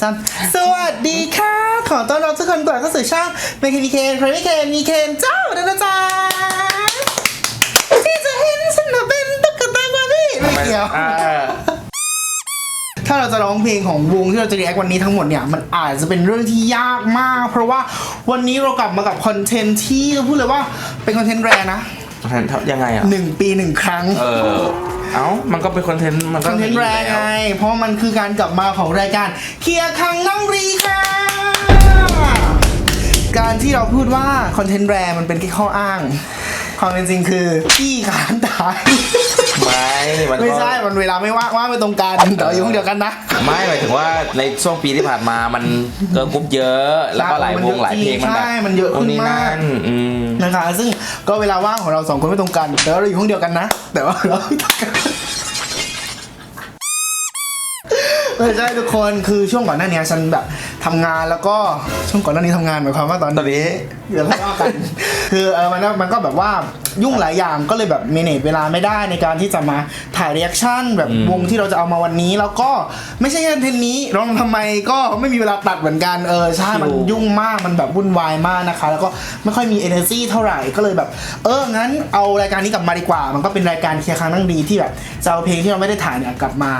สามสวัสดีค่ะ ขอต้อนรับทุกคนกลับเข้าสู่ช่องเมคนิเคนใครไม่เคนมีเคนเจ้าด้วยนะจ๊ะที่จะเห็นฉันน่ะเป็นตุ๊กตาบาร์บี้ไม่เกี่ยว อ่าถ้าเราจะร้องเพลงของวงที่เราจะรีแอควันนี้ทั้งหมดเนี่ย มันอาจจะเป็นเรื่องที่ยากมาก เพราะว่าวันนี้เรากลับมากับคอนเทนต์ที่เราพูดเลยว่าเป็นคอนเทนต์แรนะยังไงอะหนึ่งปีหนึ่งครั้ง เออ เอ้า มันก็เป็นคอนเทนต์ มันคก็อนเทนต์แรไง เพราะมันคือการกลับมาของรายการเคลียร์คังนั่งรีค่ะ การที่เราพูดว่าคอนเทนต์แรมันเป็นแค่ข้ออ้าง ความเป็นจริงคือพี่ขานตายไม่มันก็ไม่ใช่ มันเวลาไม่ว่างว่างไม่ตรงกันแต่ว่าอยู่ห้องเดียวกันนะ ไม่หมายถึงว่าในช่วงปีที่ผ่านมามันเกิร์ลกรุ๊ปเยอะ แล้วก็หลายวงหลายเพลงมันแบบใช่ มันเยอะขึ้นโมากนั่นอืมนะคะ ซึ่ง ก็เวลาว่างของเราสองคนไม่ตรงกันแต่ว่าเราอยู่ห้องเดียวกันนะ แต่ว่าเราไม่ตรงกัน ไม่ใช่ทุกคนคือช่วงก่อนหน้านี้ฉันแบบทำงานแล้วก็ช่วงก่อนหน้านี้ทำงานหมายความว่าตอนตอนนี้ เดี๋ยวเราว่ากันคือเออมันก็มันก็แบบว่ายุ่งหลายอย่างก็เลยแบบเมเนจเวลาไม่ได้ในการที่จะมาถ่ายเรีแอคชั่นแบบอืมวงที่เราจะเอามาวันนี้ แล้วก็ไม่ใช่แค่คอนเทนต์นี้ร้องทำไมก็ไม่มีเวลาตัดเหมือนกันเออใช่มันยุ่งมากมันแบบวุ่นวายมากนะคะ แล้วก็ไม่ค่อยมี energy เท่าไหร่ก็เลยแบบ เอองั้นเอารายการนี้กลับมาดีกว่า มันก็เป็นรายการเคลียร์ครั้งนั่งดีที่แบบจะเอาเพลงที่เราไม่ได้ถ่ายเนี่ยกลับมา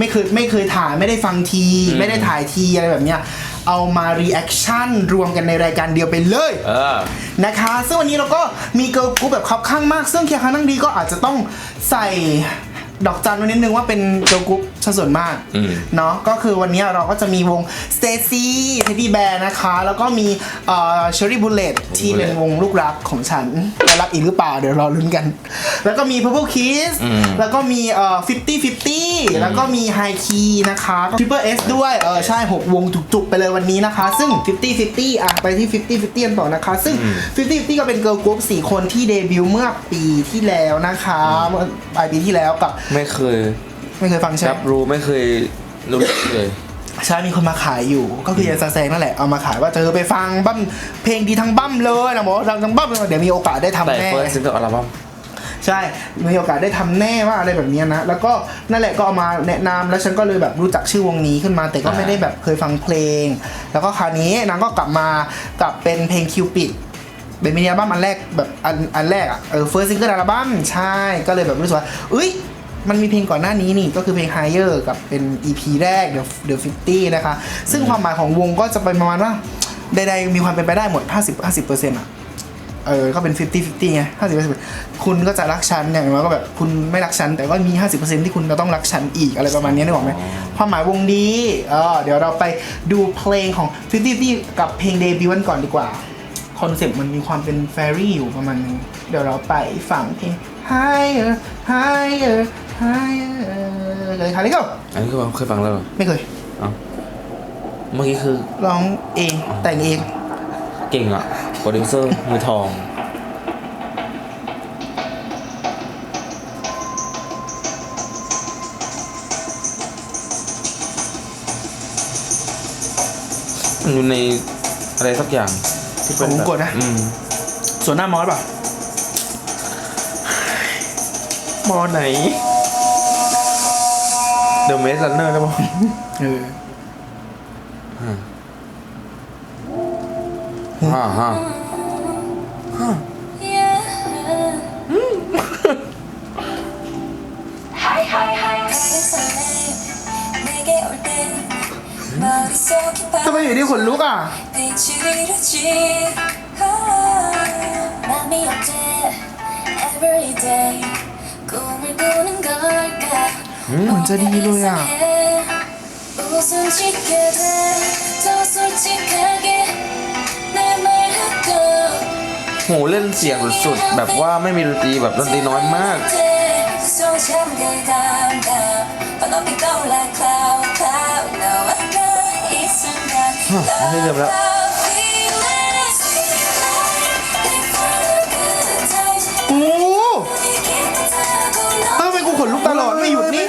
ไม่เคยไม่เคยถ่ายไม่ได้ฟังที ไม่ได้ถ่ายทีอะไรแบบเนี้ยเอามารีแอคชั่นรวมกันในรายการเดียวไปเลยเออนะคะ ซึ่งวันนี้เราก็มีเกิร์ลกรุ๊ปแบบคับข้างมาก ซึ่งเคลียร์ครั้งนั่งดีก็อาจจะต้องใส่ดอกจันไว้นิดนึงว่าเป็นเกิร์ลกรุ๊ปซะส่วนมากอืมเนาะก็คือวันนี้เราก็จะมีวง Stacy Teddy Bear นะคะ แล้วก็มีเอ่อ Cherry Bullet ที่เป็นวงลูกรักของฉันจะรักอีกหรือเปล่าเดี๋ยวรอลุ้นกัน แล้วก็มี Purple Kiss อืมแล้วก็มีเอ่อ50 50 แล้วก็มี High Key นะคะ Triple S ด้วยเออใช่ 6 วงจุกๆ ไปเลยวันนี้นะคะ ซึ่ง 50 50 อะ ไปที่ 50 50กันต่อนะคะ ซึ่ง 50 50 ก็เป็นเกิร์ลกรุ๊ป4คนที่เดบิวต์เมื่อปีที่แล้วนะคะเมื่อปลายปีที่แล้วกับไม่เคย ไม่เคยฟังใช่ไหมรับรู้ไม่เคยรู้เลย ใช่มีคนมาขายอยู่ ก็คือยายซาแซงนั่นแหละเอามาขายว่าเธอไปฟังบั้มเพลงดีทั้งบั้มเลยนะบอกว่าดังทั้งบั้มเลยเดี๋ยวมีโอกาสได้ทำแต่แน่ เฟิร์สซิงเกิลอัลบั้ม ใช่ มีโอกาสได้ทำแน่ว่าอะไรแบบเนี้ยนะ แล้วก็นั่นแหละก็เอามาแนะนำแล้วฉันก็เลยแบบรู้จักชื่อวงนี้ขึ้นมา แต่ก็ไม่ได้แบบเคยฟังเพลง แล้วก็คราวนี้นางก็กลับมากับเป็นเพลงคิวปิด เป็นมินิอัลบั้มอันแรกแบบอันอันแรกอะเออ first single อัลบั้มใช่ ก็เลยแบบรู้สึกว่าเอ้ย มันมีเพลงก่อนหน้านี้นี่ก็คือเพลง Higher กับเป็น EP แรก The The 50 นะคะ ซึ่งความหมายของวงก็จะเป็นประมาณว่าใดๆมีความเป็นไปได้หมด 50 50%อะเออก็เป็น 50 50ไง50คุณก็จะรักฉันอย่างน้อยก็แบบคุณไม่รักฉัน แต่ว่ามี 50ที่คุณจะต้องรักฉันอีกอะไรประมาณนี้นึกออกไหมความหมายวงดีเออเดี๋ยวเราไปดูเพลงของ 50 50 กับเพลงเดบิวต์กันก่อนดีกว่า คอนเซ็ปต์มันมีความเป็นแฟรี่อยู่ประมาณนึง เดี๋ยวเราไปฟังเพลง higher higher higher เลยค่ะเลยก็อันนี้คือเคยฟังแล้วเหรอไม่เคยเอ้าเมื่อกี้คือร้องเองแต่งเองเก่งอะโปรดิวเซอร์มือทองมันอยู่ในอะไรสักอย่าง ที่เป็นแบบกดนะส่วนหน้ามอสป่ะมอสไหนเดอะเมสลันเนอร์แล้วมั้งเออฮ่าฮ่าทำไมอยู่ดีขนลุกอะ 비추리지 맘이 어때 everyday 꿈을 꾸는 걸까 เหมือนจะดีเลยอ่ะ 웃음 짓게 돼더 솔직하게 내 말하고 โหเล่นเสียงสุดๆแบบว่าไม่มีดนตรีแบบดนตรีน้อยมาก อันนี้เแล้วอ้ทำไมกูขนลุกตลอดไม่หยุดนี่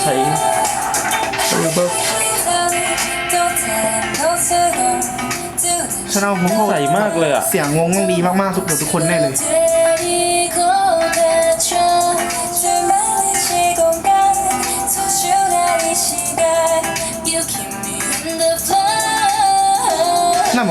ใช่ใส่มากเลยอะเสียงงงต้องดีมากๆทุกเทุกคนแน่เลย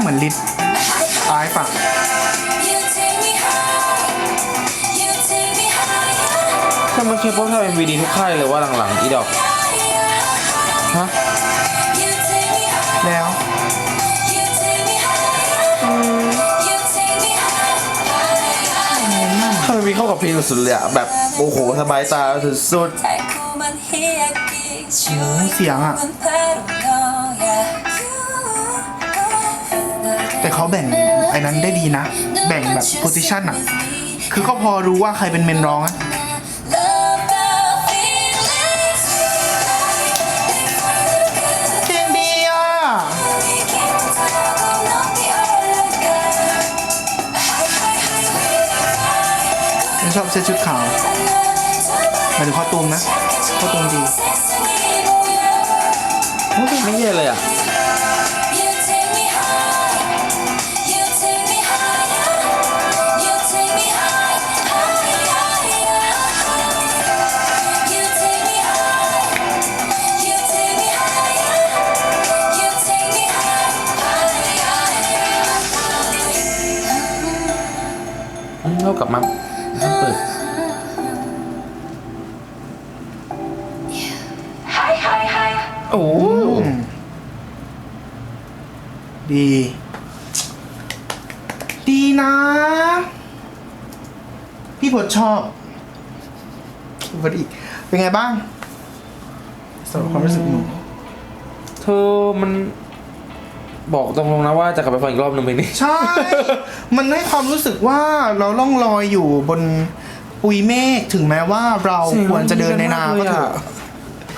เหมือนลิศไอ้ฝั่งถ้ามันเคยพบถ้าเป็นวีดีทุกค่ายเลยว่าหลังๆอีดอกฮะแล้วถ้ามันมีเข้ากับเพลงสุดเลยอะแบบโอ้โหสบายตาสุดๆโอ้เสียงอะ เขาแบ่งไอ้นั้นได้ดีนะ แบ่งแบบโพซิชันอะคือเขาพอรู้ว่าใครเป็นเมนร้องอะเก่งดีอะฉันชอบเสื้อชุดขาวหมายถึงข้อตูมนะข้อตูมดี ไม่เย่เลยอะ higher อืมเรากลับมาเปิด High high high โอ้โหดี ดีนะ พี่พดชอบพี่พดอีก เป็นไงบ้างสำหรับความรู้สึกหนูเธอมัน บอกตรงๆนะว่าจะกลับไปฟังอีกรอบหนึ่งเพลงนี้ ใช่ มันให้ความรู้สึกว่าเราล่องลอยอยู่บนปุยเมฆถึงแม้ว่าเราเสียงควรจะเดินในนาก็เถอะ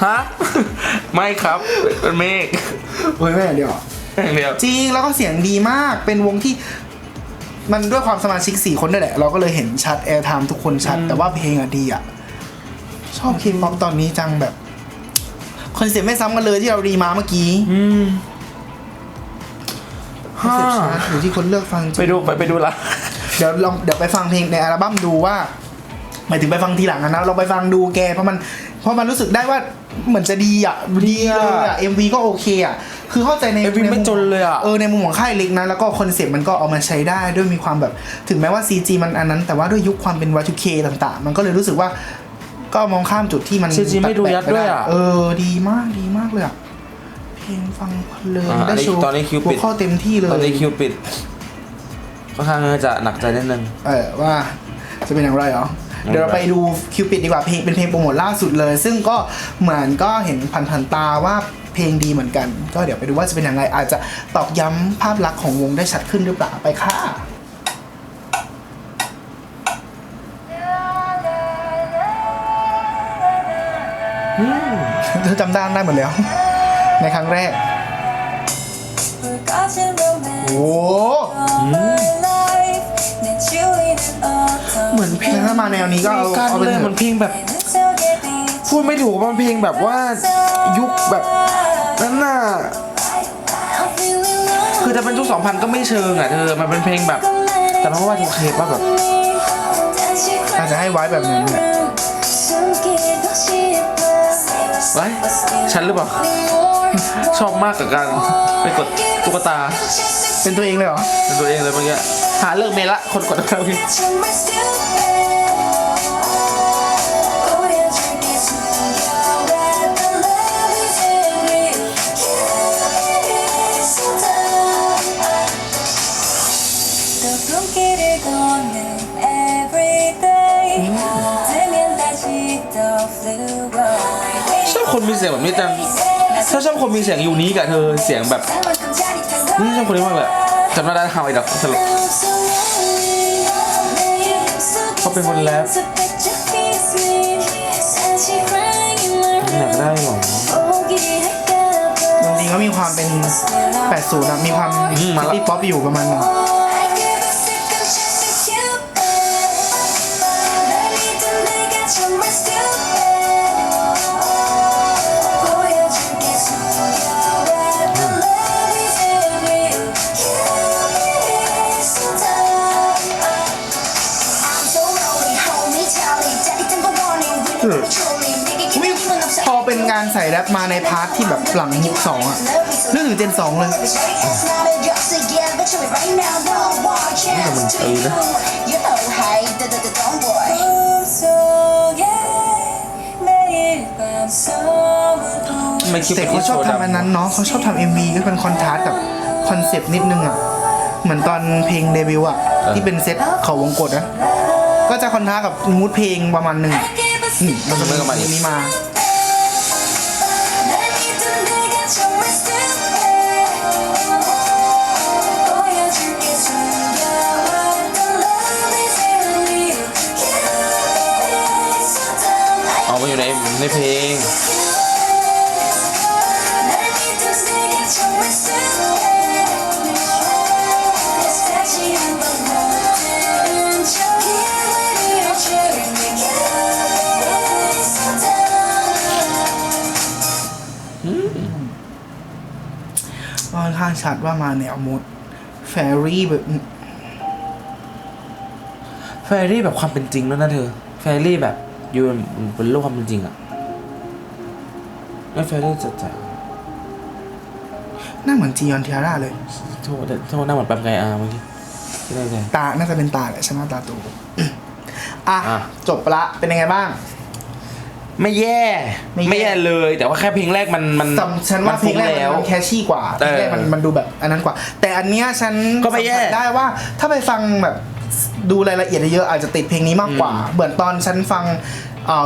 ฮะ ไม่ครับ เป็นเมฆเฮ้ยแม่เดี๋ยว อย่างเดียว จริงแล้วก็เสียงดีมากเป็นวงที่มันด้วยความสมาชิกสี่คนด้วยแหละ เราก็เลยเห็นชัดแอร์ไทม์ทุกคนชัด แต่ว่าเพลงอะดีอะชอบเคป๊อปตอนนี้จังแบบ คอนเซ็ปต์ไม่ซ้ำกันเลยที่เรารีมาเมื่อกี้ อืม คอนเซ็ปต์ชัดอยู่ที่คนเลือกฟังจริงไปดูไปไปดูละเดี๋ยวลองเดี๋ยวไปฟังเพลงในอัลบั้มดูว่าหมายถึงไปฟังทีหลังนะเราไปฟังดูแกเพราะมันเพราะมันรู้สึกได้ว่าเหมือนจะดีอะดีเลยอะ MV ก็โอเคอะคือเข้าใจใน MV ไม่จนเลยอะเออในมุมของค่ายเล็กนะแล้วก็คอนเซ็ปต์มันก็เอามาใช้ได้ด้วยมีความแบบถึงแม้ว่า CG มันอันนั้น แต่ว่าด้วยยุคความเป็น Y2K ต่าง ๆ มันก็เลยรู้สึกว่าก็มองข้ามจุดที่มัน CG ไม่ดูยัดด้วยอะเออดีมากดีมากเลยอะ เพลงฟังเพลินอ่าได้โชว์ตอนนี้คิวปิด หัข้อเต็มที่เลยตอนนี้คิวปิดค่อนข้างจะหนักใจนิดนึง เออว่าจะเป็นอย่างไรเหรออืมเดี๋ยวเราไปดูคิวปิดดีกว่าเพลงเป็นเพลงโปรโมทล่าสุดเลย ซึ่งก็เหมือนก็เห็นผ่านๆตาว่าเพลงดีเหมือนกัน ก็เดี๋ยวไปดูว่าจะเป็นอย่างไรอาจจะตอกย้ำภาพลักษณ์ของวงได้ชัดขึ้นหรือเปล่าไปค่ะ เธอจำได้ได้หมดแล้ว ในครั้งแรก โอ้โหเหมือนเพลงถ้ามาแนวนี้ก็เอาเอาไป็นเหมือนเพลงแบบ พูดไม่ถูกวามันเพลงแบบว่ายุคแบบนั้นน่ะคือจะเป็นยุคสองพันก็ไม่เชิงอะเธอมันเป็นเพลงแบบ แต่เพราะว่าโอเคป่ะแบบ อาจจะให้ไว้แบบนี้นแหละ ไว้ฉันหรือเปล่า ชอบมากกับการไปกดตุ๊กตาเป็นตัวเองเลยเหรอ เป็นตัวเองเลยเมื่อกี้หาเลิกเมละคนกดแล้วพี่ชอบคนมีเสียงแบบนี้จัง ถ้าชอบคนมีเสียงยูนิคอะเธอเสียงแบบนี่ชอบคนนี้มากเลยอะจำได้ได้ฮาวไอ้ดอกสลบเขาเป็นคนแรปในได้หรอจริงๆก็มีความเป็น 80อะมีความอืมมาละ ซิตี้ป๊อปอยู่ประมาณหนึง อเป็นงานใส่แรปมาในพาร์ทที่แบบหลังยุคสองอะนึกถึงเจนสองเลยไม่คิดแต่เขาชอบทำอันนั้นเนาะเขาชอบทำเอ็มวีก็เป็นคอนทราสต์กับคอนเซปต์นิดนึงอะ เหมือนตอนเพลงเดบิวอะ ที่เป็นเซตเขาวงกดนะก็จะคอนทราสต์กับมูดเพลงประมาณหนึ่งนี่มันจะเป็นเพลงนี้มา ในในเพลง ค่อนข้างชัดว่ามาแนวมูดแฟรี่แบบ แฟรี่แบบความเป็นจริงแล้วยนะเธอ แฟรี่แบบอยู่บนโลกความเป็นจริงอะ ไม่แฟรี่จะจะหน้าเหมือนจียอนเทียร่าเลย โทษโทษหน้าเหมือนปั๊มไกอาเมื่อกี้ไม่ได้ใจตา น่าจะเป็นตาแหละใช่ไหมตาตูอะ อะ จบไปละ เป็นยังไงบ้าง ไม่แย่ ไม่แย่ ไม่แย่เลย แต่ว่าแค่เพลงแรกมันมันสำฉันว่าเพลงแรกแล้วมันแคชชี่กว่าเพเอลองแรกมันมันดูแบบอันนั้นกว่า แต่อันเนี้ยฉันก็ไม่แย่สัผัสได้ว่า ถ้าไปฟังแบบดูรายละเอียดเยอะๆอาจจะติดเพลงนี้มากกว่าเหมือนตอนฉันฟัง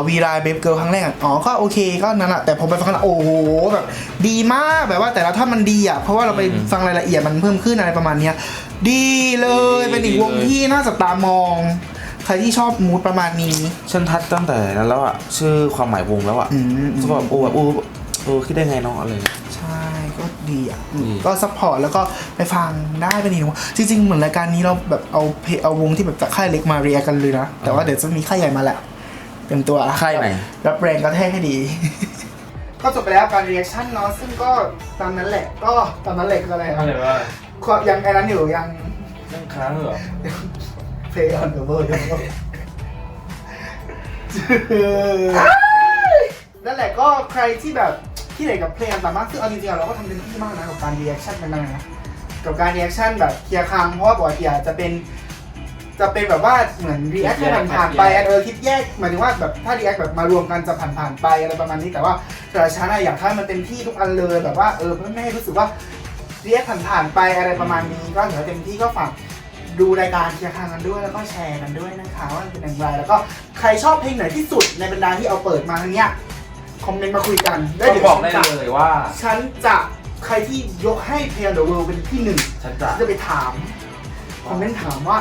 วีรายเบฟเกิลครั้งแรกอะอ๋อก็โอเคก็นั่นแหละแต่พอไปฟังแล้วโอ้โหแบบดีมากแบบว่าแต่ละท่อนมันดีอะเพราะว่าเราไปฟังรายละเอียดมันเพิ่มขึ้นอะไรประมาณเนี้ยดีเลยเป็นอีกวงที่น่าจับตามอง ใครที่ชอบมูดประมาณนี้ฉันทัดตั้งแต่นั้นแล้วอะชื่อความหมายวงแล้วอะอืมอืมก็แบบโอ้แบบโอ้โอ้คิดได้ไงน้องอะไรเงี้ยใช่ก็ดีอะดีก็ซัพพอร์ตแล้วก็ไปฟังได้เป็นอีกวงจริงๆเหมือนรายการนี้เราแบบเอาเพเอาวงที่แบบจากค่ายเล็กมาเรียกันเลยนะแต่ว่าเดี๋ยวจะมีค่ายใหญ่มาแหละ เต็มตัวค่ายไหน รับแรงก็แท้ให้ดี ก็จบไปแล้วการเรีแอคชั่นเนาะซึ่งก็ตามนั้นแหละ ก็ตามนั้นแหละคืออะไรอะไรวะก็ยังไอ้นั้นอยู่ยังยังค้างเหรอ Play on the world นั่นแหละก็ใครที่แบบที่ไหนกับเพลงต่างมากซึ่งเอาจริงๆเราก็ทำเต็มที่มากนะกับการรีแอคชั่นกันนะกับการรีแอคชั่นแบบเคลียร์คำเพราะว่าปกติอาจจะเป็น จะเป็นแบบว่าเหมือนรีแอคผ่านผ่านๆไปเออคลิปแยกหมายถึงว่าแบบถ้ารีแอคแบบมารวมกันจะผ่านผ่านๆไปอะไรประมาณนี้แต่ว่าสำหรับฉันอะอยากให้มันเต็มที่ทุกอันเลยแบบว่าเออเพื่อไม่ให้รู้สึกว่ารีแอคผ่านผ่านๆไปอะไรประมาณนี้ก็เดี๋ยวเต็มที่ก็ฝากดูรายการเคลียร์คางกันด้วยแล้วก็แชร์กันด้วยนะคะว่ามันเป็นอย่างไรแล้วก็ใครชอบเพลงไหนที่สุดในบรรดาที่เอาเปิดมาทั้งเนี้ยคอมเมนต์มาคุยกันแล้วก็เดี๋ยวบอกฉัได้นจะเลยว่า ฉันจะใครที่ยกให้เพลง The World เป็นที่หนึ่งฉันจะฉันจะไปถามคอมเมนต์ถามว่า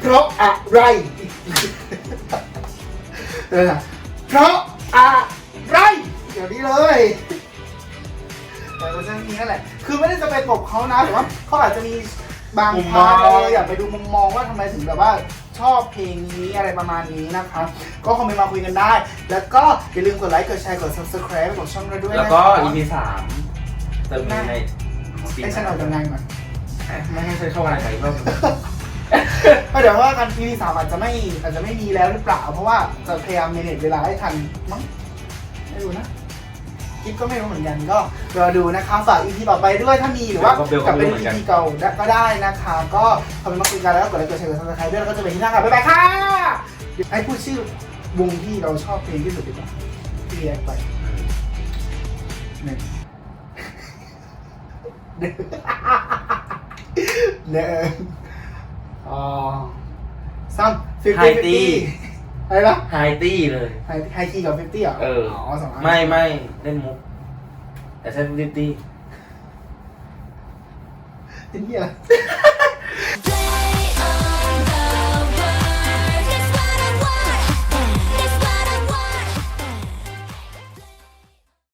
เพราะอะไรเออนะเพราะอะไรเดี๋ยวนี้เลยแต่เวอร์ชันนี้นั่นแหละ คือไม่ได้จะไปตบเขานะแต่ว่าเขาอาจจะมีบางมุมมพาอง ร์ทเอออยากไปดูมุมมองว่าทำไมถึงแบบว่าชอบเพลงนี้อะไรประมาณนี้นะคะก็คอมเมนต์มาคุยกันได้ แล้วก็อย่าลืมกดไลค์กดแชร์กด subscribe กดช่องเราด้วยแล้วนะก็คะ EP สามเติมในในให้ฉันออกจากงานก่อน ไม่ให้ฉันเข้างานไปอีกรอบหนึ่ง ก็เดี๋ยวว่ากันทีวีสามอาจจะไม่อาจจะไม่มีแล้วหรือเปล่า เพราะว่าจะพยายามเมเนจเวลาให้ทันมั้งไม่รู้นะคิดก็ไม่รู้เหมือนกันก็รอดูนะคะฝากอีพีต่อไปด้วยถ้ามีหรือว่ากลับเป็นอีพีเก่าก็ได้นะคะ ก็คอมเมนต์มาคุยกันแล้วก็กดไลค์กดแชร์กดซับสไครต์ด้วยแล้วก็เจะไปที่หน้าค่ะบ๊ายบายค่ะเดี๋ยวให้พูดชื่อวงที่เราชอบเพลงที่สุดดีกว่าที่เรียกไปหนึ่งหนึ่งหนึ่ง อ๋อสามฟิฟไฮตี้ตี้อะไรนะไฮตี้เลย ไฮไฮคีกับฟิฟตี้เหรอเอออ๋ อสองอันไม่ไม่เล่นมุก แต่ใช้ฟิฟตี้ เป็นที่อะไร